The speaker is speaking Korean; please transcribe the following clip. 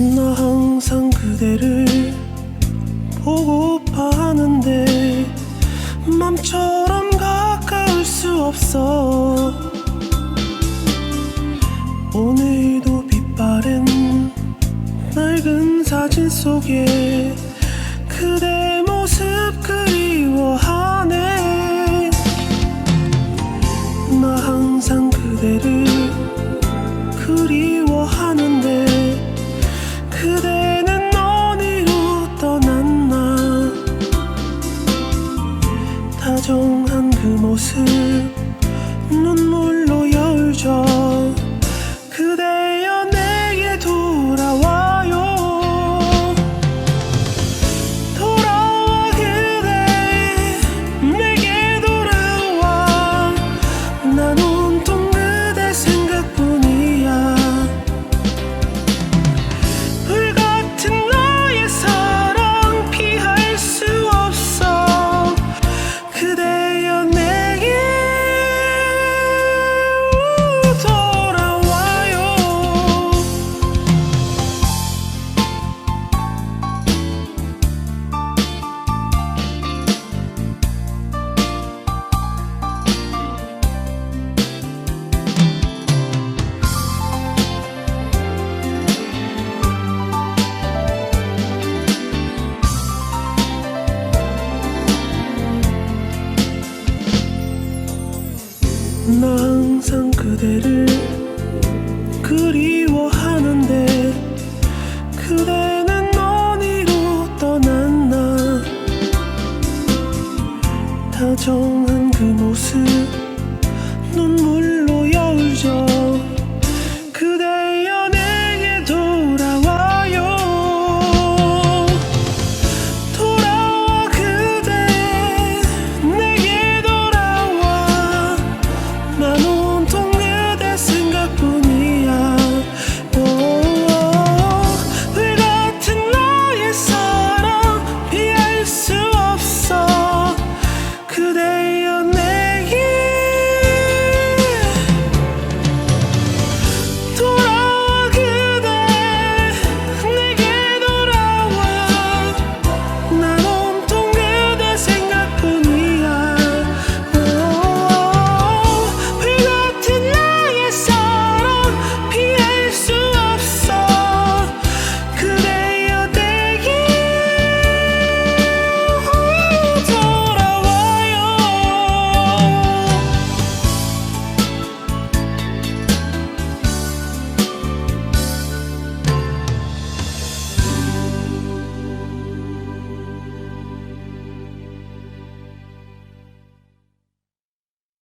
나 항상 그대를 보고파 하는데 맘처럼 가까울 수 없어. 오늘도 빛바랜 낡은 사진 속에 그대 다 그대를 그리워하는데 그대는 어디로 떠났나 다정